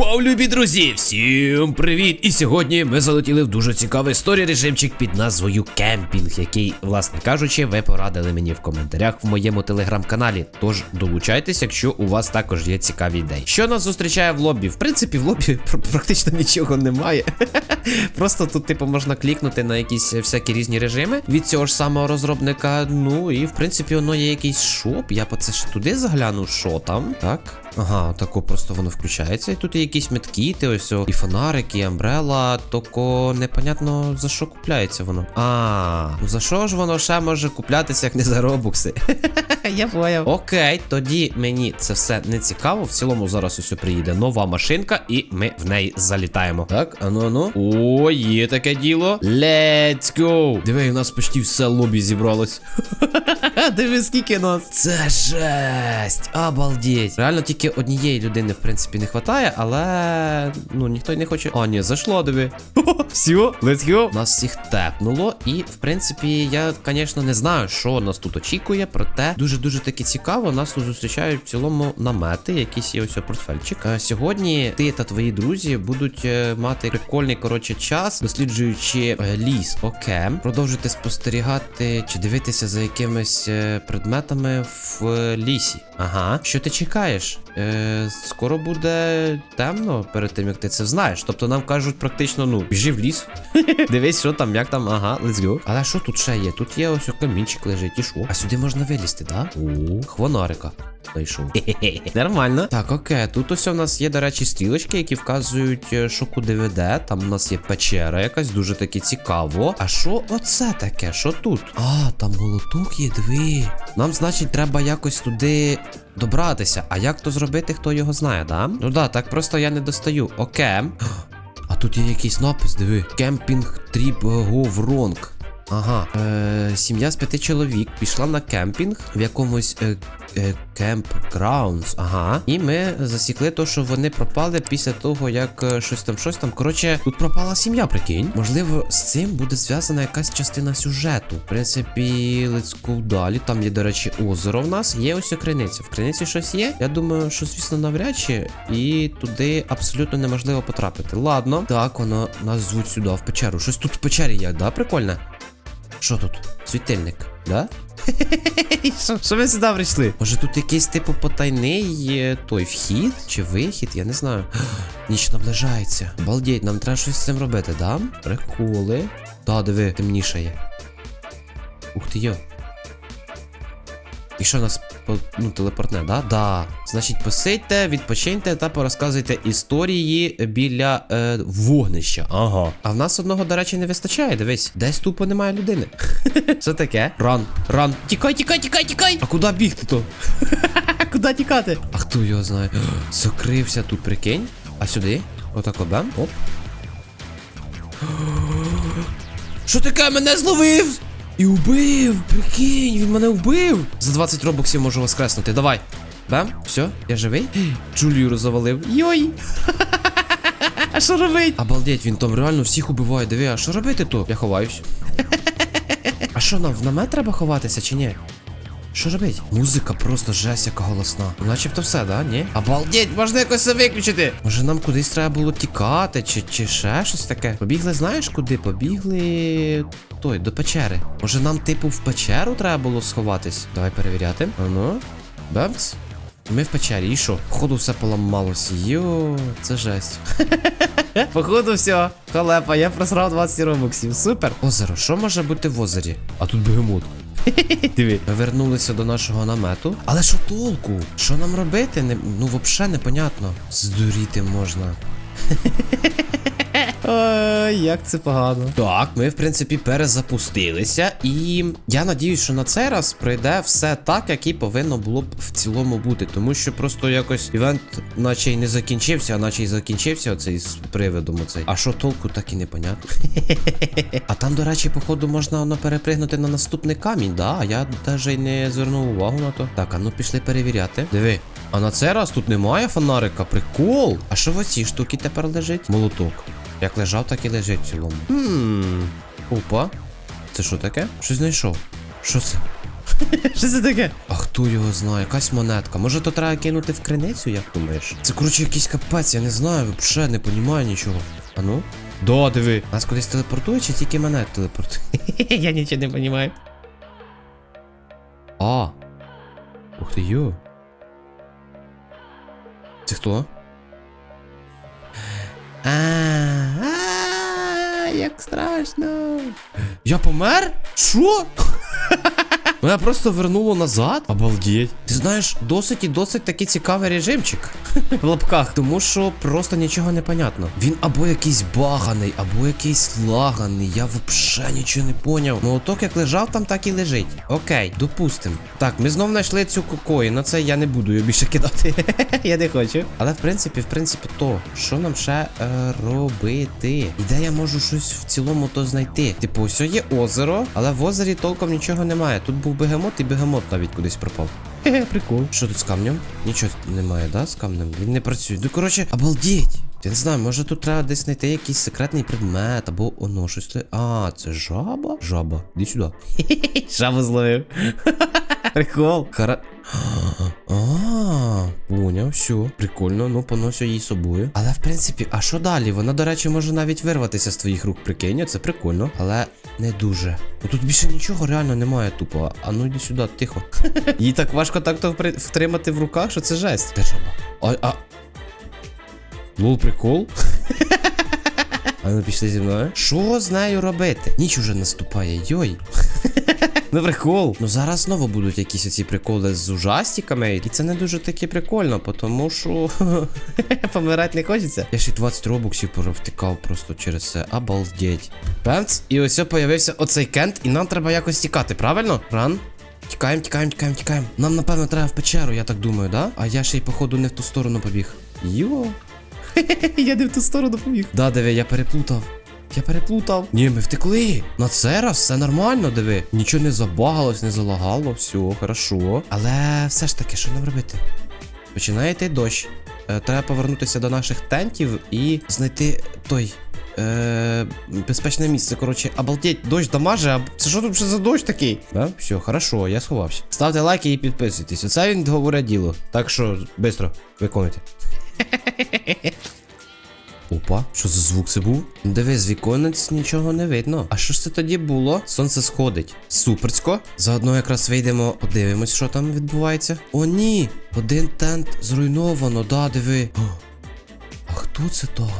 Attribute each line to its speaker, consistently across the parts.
Speaker 1: Йоу, любі друзі! Всім привіт! І сьогодні ми залетіли в дуже цікавий історій режимчик під назвою Кемпінг, який, власне кажучи, ви порадили мені в коментарях в моєму телеграм-каналі. Тож долучайтесь, якщо у вас також є цікаві ідеї. Що нас зустрічає в лобі? В принципі, в лобі практично нічого немає. Просто тут, типу, можна клікнути на якісь всякі різні режими від цього ж самого розробника. Ну і в принципі, воно є якийсь шоп. Я по це ще туди загляну, що там. Так. Ага, тако просто воно включається. І тут є якісь медкіти, ось о, і фонарики, і амбрела. Токо непонятно за що купляється воно. А, ну за що ж воно ще може куплятися, як не за робукси? Я поняв. Окей, тоді мені це все не цікаво. В цілому зараз ось приїде нова машинка, і ми в неї залітаємо. Так, ану, ану. О, є таке діло. Let's go! Диви, у нас почти все лобі зібралось. Диви, скільки нас. Це жесть. Обалдеть. Реально тільки однієї людини, в принципі, не вистачає, але ну ніхто й не хоче. О, ні, зайшло, диви. Все, let's go. Нас всіх тепнуло. І, в принципі, я, звісно, не знаю, що нас тут очікує, проте дуже-дуже таки цікаво. Нас тут зустрічають в цілому намети, якісь є ось портфельчик. А сьогодні ти та твої друзі будуть е, мати прикольний коротше час, досліджуючи е, ліс. окем, продовжити спостерігати чи дивитися за якимись е, предметами в е, лісі. Ага. Що ти чекаєш? Е, скоро буде темно перед тим, як ти це знаєш. Тобто нам кажуть практично, ну, біжи в ліс. Дивись, що там, як там, ага, let's go. Але що тут ще є? Тут є ось камінчик лежить, і що? А сюди можна вилізти, да? О, хвонарика. Знайшов. Нормально. Так, окей. Тут ось у нас є, до речі, стрілочки, які вказують, е, що куди веде. Там у нас є печера якась, дуже таки цікаво. А що оце таке? Що тут? А, там молоток є, диви. Нам, значить, треба якось туди. Добратися, а як то зробити, хто його знає, да? Ну да, так просто я не достаю. Окей. А тут є якийсь напис, диви. Кемпінг тріп го вронг. Ага. Е, сім'я з п'яти чоловік пішла на кемпінг в якомусь е, е, кемп Grounds. Ага. І ми засікли то, що вони пропали після того, як е, щось там, щось там. Коротше, тут пропала сім'я, прикинь. Можливо, з цим буде зв'язана якась частина сюжету. В принципі, go далі. Там є, до речі, озеро в нас. Є ось криниця. В криниці щось є. Я думаю, що, звісно, навряд чи. І туди абсолютно неможливо потрапити. Ладно. Так, воно нас звуть сюди, в печеру. Щось тут в печері є, да? Прикольне. Що тут? Світильник, да? Що- ви сюди прийшли? Може тут якийсь типу потайний е, той вхід чи вихід, я не знаю. Ніч наближається. Балдіть, нам треба щось з цим робити, да? Приколи. Та, диви, темнішає. Ух ти йо. І що нас ну, телепортне, да? Да. Значить, посидьте, відпочиньте та порозказуйте історії біля е, вогнища. Ага. А в нас одного, до речі, не вистачає. Дивись, десь тупо немає людини. Що таке? Ран, ран. Тікай, тікай, тікай, тікай! А куди бігти то? Куди тікати? А хто його знає? Закрився тут, прикинь. А сюди? Отак обем. Оп. Що таке? Мене зловив! І вбив! Прикинь, він мене вбив! За 20 робоксів можу воскреснути. Давай. Бам, все, я живий. Джулію завалив. Йой! А що робить? Обалдеть, він там реально всіх убиває. Диви, а що робити тут? Я ховаюсь. А що нам в намет треба ховатися чи ні? Що робить? Музика просто жесть, яка голосна. Начебто все, да? Ні? Обалдеть, можна якось це виключити. Може нам кудись треба було тікати, чи, чи ще щось таке? Побігли, знаєш куди? Побігли. Той, до печери. Може нам, типу, в печеру треба було сховатись? Давай перевіряти. Ану. Бемц. Ми в печері, і що? Походу все поламалось. Йо, це жесть. Походу, все. Халепа, я просрав 20 робоксів. Супер. Озеро, що може бути в озері? А тут бегемот. Диви. Ми вернулися до нашого намету. Але що толку? Що нам робити? Не, ну, взагалі непонятно. Здуріти можна. Ой, як це погано. Так, ми, в принципі, перезапустилися. І я надіюсь, що на цей раз пройде все так, як і повинно було б в цілому бути. Тому що просто якось івент, наче й не закінчився, а наче й закінчився оцей з привидом оцей. А що толку, так і непонятно. А там, до речі, походу, можна воно перепригнути на наступний камінь, да? Я навіть не звернув увагу на то. Так, а ну пішли перевіряти. Диви. А на цей раз тут немає фонарика. Прикол. А що в оцій штуки тепер лежить? Молоток. Як лежав, так і лежить в цілому. Хм. Опа. Це що таке? Щось знайшов. Що це? Що це таке? А хто його знає? Якась монетка. Може то треба кинути в криницю, як думаєш? Це коротше якийсь капець, я не знаю, взагалі не понімаю нічого. А ну? Да, диви. Нас кудись телепортує чи тільки мене телепортує? я нічого не розумію. А. Ух ти йо. Це хто? А, як страшно. Я помер? Що? Мене просто вернуло назад. Обалдеть. Ти знаєш, досить і досить такий цікавий режимчик в лапках, тому що просто нічого не понятно. Він або якийсь баганий, або якийсь лаганий. Я взагалі нічого не поняв. Ну оток як лежав, там так і лежить. Окей, допустим. Так, ми знов знайшли цю кокої. На це я не буду її більше кидати. я не хочу. Але в принципі, в принципі, то, що нам ще е, робити? І де я можу щось в цілому то знайти? Типу, ось є озеро, але в озері толком нічого немає. Тут був бегемот, і бегемот навіть кудись пропав. Хе-хе, прикол. Що тут з камнем? Нічого немає, да, з камнем? Він не працює. Ну, коротше, обалдеть. Я не знаю, може тут треба десь знайти якийсь секретний предмет, або оно щось. А, це жаба? Жаба. Іди сюди. Жабу зловив. Прикол. Хара. А, поняв, все. Прикольно, ну понося її собою. Але в принципі, а що далі? Вона, до речі, може навіть вирватися з твоїх рук, прикинь, це прикольно, але не дуже. Ну тут більше нічого реально немає тупо. А ну йди сюди, тихо. Їй так важко так то втримати в руках, що це жесть. Де? А, а. Лол, прикол. А ну пішли зі мною. Що з нею робити? Ніч уже наступає, йой. Ну прикол. Ну зараз знову будуть якісь оці приколи з ужастиками. І це не дуже таки прикольно, тому що помирати не хочеться. Я ще й 20 робоксів провтикав просто через це. Обалдеть. Пемц, і ось появився оцей кент, і нам треба якось тікати, правильно? Ран? Тікаємо, тікаємо, тікаємо, тікаємо. Нам, напевно, треба в печеру, я так думаю, да? А я ще й, походу, не в ту сторону побіг. Йо. Я не в ту сторону побіг. Да, диви, я переплутав. Я переплутав. Ні, ми втекли. На це раз все нормально, диви. Нічого не забагалось, не залагало, все, хорошо. Але все ж таки, що нам робити? Починає йти дощ. Е, треба повернутися до наших тентів і знайти той. Е, безпечне місце. Коротше, обалдеть, дощ дамаже, а це що тут вже за дощ такий? Да? Все, хорошо, я сховався. Ставте лайки і підписуйтесь. Оце він говорить діло. Так що, швидко, виконуйте. Опа, що за звук це був? Диви, з віконець нічого не видно. А що ж це тоді було? Сонце сходить. Суперсько. Заодно якраз вийдемо, подивимось, що там відбувається. О, ні! Один тент зруйновано, да, диви. А хто це там?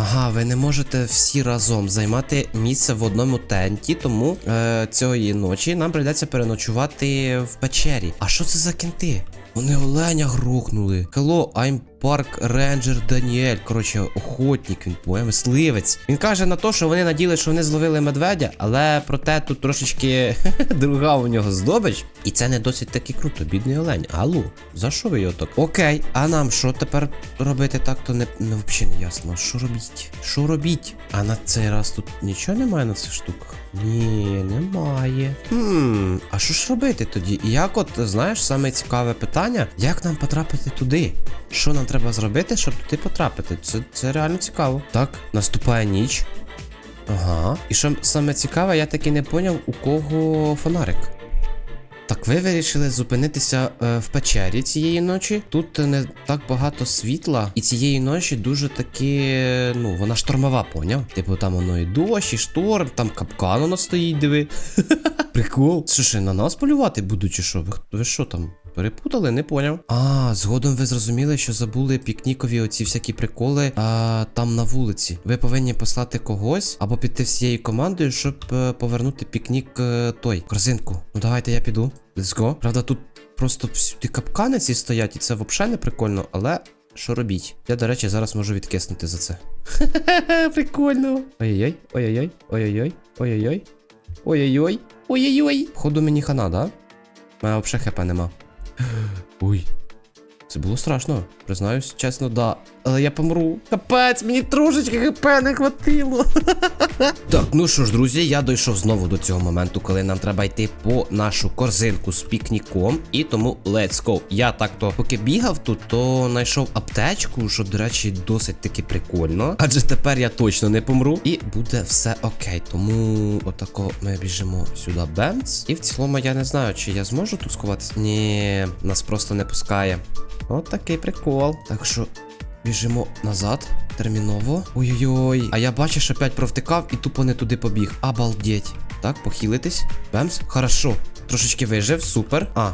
Speaker 1: Ага, ви не можете всі разом займати місце в одному тенті, тому е, цієї ночі нам прийдеться переночувати в печері. А що це за кенти? Вони оленя грохнули. Hello, I'm Park Ranger Даніель. Коротше, охотник, він поє, мисливець. Він каже на то, що вони наділи, що вони зловили медведя, але проте тут трошечки друга у нього здобич. І це не досить таки круто, бідний олень. Алло, за що ви його так? Окей, а нам що тепер робити так, то не, не взагалі не ясно. Що робіть? Що робіть? А на цей раз тут нічого немає на цих штуках? Ні, немає. Хм, а що ж робити тоді? І як от, знаєш, саме цікаве питання, як нам потрапити туди? Що нам треба зробити, щоб туди потрапити? Це, це реально цікаво. Так, наступає ніч. Ага. І що саме цікаве, я таки не поняв, у кого фонарик. Так, ви вирішили зупинитися е, в печері цієї ночі. Тут не так багато світла, і цієї ночі дуже таки, ну, вона штормова, поняв? Типу, там воно і дощ, і шторм, там капкан воно стоїть, диви. Прикол. Що ще на нас полювати будуть, чи що? Ви що там? Перепутали, не поняв. А, згодом ви зрозуміли, що забули пікнікові оці всякі приколи а, там на вулиці. Ви повинні послати когось або піти всією командою, щоб е, повернути пікнік е, той корзинку. Ну давайте я піду. Let's go. Правда, тут просто всюди капкани ці стоять, і це взагалі не прикольно, але. Що робіть? Я, до речі, зараз можу відкиснути за це. Прикольно. Ой-ой-ой, ой-ой-ой, ой-ой-ой, ой-ой-ой. Ой-ой-ой, ой-ой-ой. Ходу мені хана, да? У мене взагалі хп нема. Ой. Це було страшно, признаюсь, чесно, да. Але я помру. Капець, мені трошечки хп не хватило. Так, ну що ж, друзі, я дійшов знову до цього моменту, коли нам треба йти по нашу корзинку з пікніком. І тому let's go. Я так-то поки бігав тут, то знайшов аптечку, що, до речі, досить таки прикольно. Адже тепер я точно не помру. І буде все окей. Тому отако ми біжимо сюди бемц. І в цілому я не знаю, чи я зможу тут сховатися. Ні, нас просто не пускає. От такий прикол. Так що біжимо назад. Терміново. Ой-ой-ой. А я бачиш, опять провтикав і тупо не туди побіг. Обалдеть. Так, похилитись. Бемс. Хорошо. Трошечки вижив, супер. А.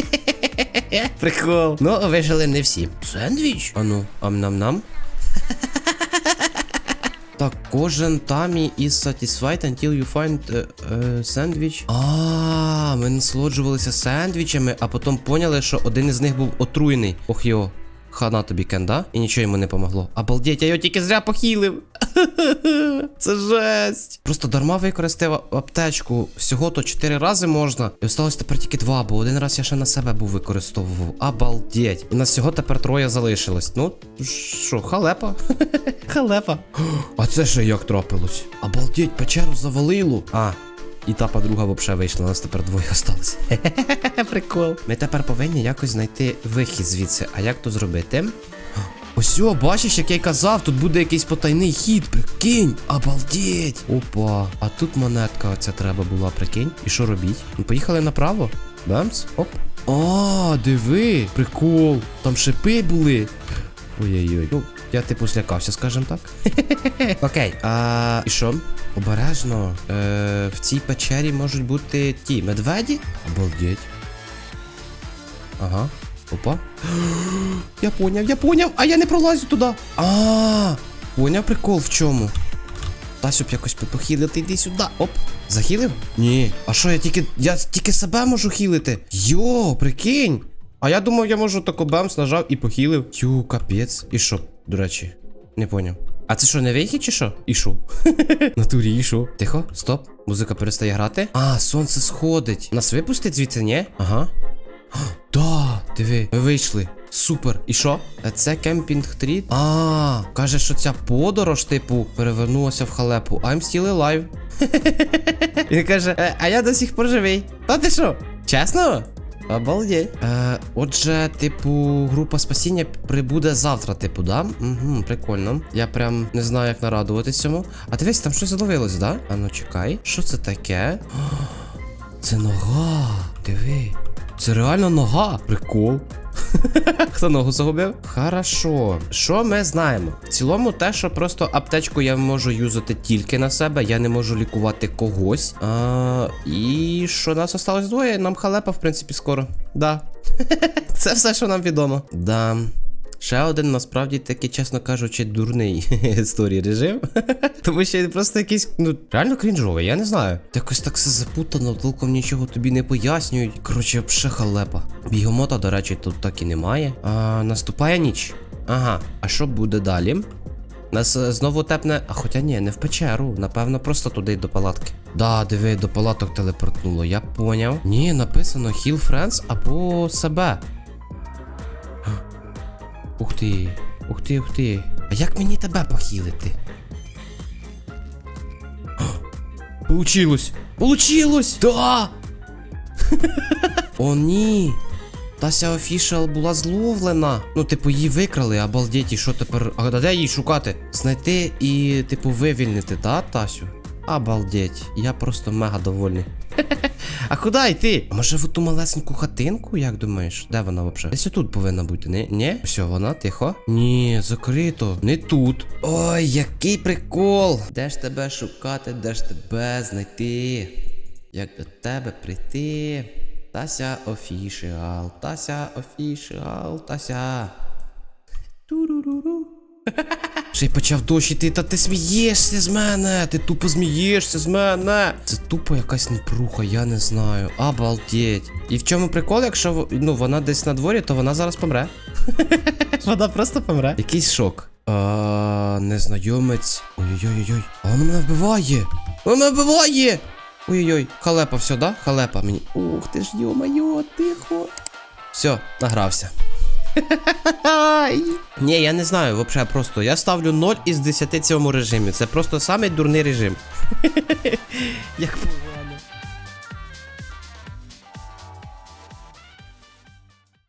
Speaker 1: Прикол. Ну, вижили не всі. Сендвіч? Ану, ам-нам-нам. Так, кожен тамі is satisfied until you find е, е, sandwich. А, ми насолоджувалися сендвічами, а потім поняли, що один із них був отруєний. Ох йо. Хана тобі кенда, і нічого йому не помогло. Обалдеть, я його тільки зря похилив. Це жесть. Просто дарма використав аптечку. Всього то 4 рази можна. І осталось тепер тільки 2, бо один раз я ще на себе був використовував. Обалдеть. І нас всього тепер троє залишилось. Ну, що, халепа? халепа. А це ще як трапилось? Обалдеть, печеру завалило. А. І та подруга взагалі вийшла, у нас тепер двоє осталось. Прикол. Ми тепер повинні якось знайти вихід звідси. А як то зробити? Ось, о, бачиш, як я й казав, тут буде якийсь потайний хід, прикинь, обалдеть. Опа, а тут монетка оця треба була, прикинь. І що робіть? Ну, поїхали направо. Бамс, оп. А, диви, прикол. Там шипи були. Ой-ой-ой. Я типу злякався, скажем так. Окей, а і що? Обережно. Е, в цій печері можуть бути ті медведі. Обалдеть. Ага. Опа. Я поняв, я поняв, а я не пролазю туди. А, поняв прикол в чому? Та щоб якось похилити, йди сюди. Оп. Захилив? Ні. А що я тільки. Я тільки себе можу хілити? Йо, прикинь. А я думав, я можу тако бамс нажав і похилив. Тю, капець. І що, до речі? Не поняв. А це що, не вихід чи що? І що? Натурі, і що? Тихо, стоп. Музика перестає грати. А, сонце сходить. Нас випустить звідси, ні? Ага. Да, диви, ми вийшли. Супер. І що? Е, Це кемпінг тріт? А, каже, що ця подорож, типу, перевернулася в халепу. I'm still alive. Він каже, «Е, а я до сих пор живий. Та ти що? Чесно? Обалдеть. Е, отже, типу, група спасіння прибуде завтра, типу, да? Угу, прикольно. Я прям не знаю, як нарадуватись цьому. А дивись, там щось задовилось, да? А ну чекай. Що це таке? О, це нога. Диви. Це реально нога. Прикол. Хто ногу загубив? Хорошо. Що ми знаємо? В цілому, те, що просто аптечку я можу юзати тільки на себе, я не можу лікувати когось. А, і що нас осталось двоє, нам халепа, в принципі, скоро. Да. Це все, що нам відомо. Да. Ще один, насправді, таки, чесно кажучи, дурний історії режим. Тому що він просто якийсь, ну, реально крінжовий, я не знаю. Якось так все запутано, толком нічого тобі не пояснюють. Коротше, пше халепа. Бігомота, до речі, тут так і немає. А, наступає ніч. Ага, а що буде далі? Нас е, знову тепне. А хоча ні, не в печеру. Напевно, просто туди до палатки. Да, диви, до палаток телепортнуло, я поняв. Ні, написано Heal Friends або себе. Ух ти, ух ти, ух ти. А як мені тебе похилити? Получилось! Получилось! Да! О, ні! Тася офішал була зловлена. Ну, типу, її викрали, обалдеть, і що тепер. А де її шукати? Знайти і, типу, вивільнити, да, Тасю? Обалдеть, я просто мега довольний. А куди йти? А може в ту малесеньку хатинку, як думаєш? Де вона взагалі? Десь тут повинна бути, не? Ні? Все, вона тихо. Ні, закрито. Не тут. Ой, який прикол! Де ж тебе шукати, де ж тебе знайти? Як до тебе прийти? Тася офішіал, Тася офішіал, Тася. Ще й почав дощ іти, та ти смієшся з мене! Ти тупо смієшся з мене! Це тупо якась непруха, я не знаю. Обалдеть. І в чому прикол, якщо ну, вона десь на дворі, то вона зараз помре. вона просто помре. Якийсь шок. А, незнайомець. Ой-ой-ой-ой. А вона мене вбиває! Вона мене вбиває! Ой-ой-ой, халепа, все, да? Халепа мені. Ух ти ж, йо-майо, тихо. Все, награвся.
Speaker 2: Ні, я не знаю, взагалі просто. Я ставлю 0 із 10 цьому режимі. Це просто самий дурний режим. Як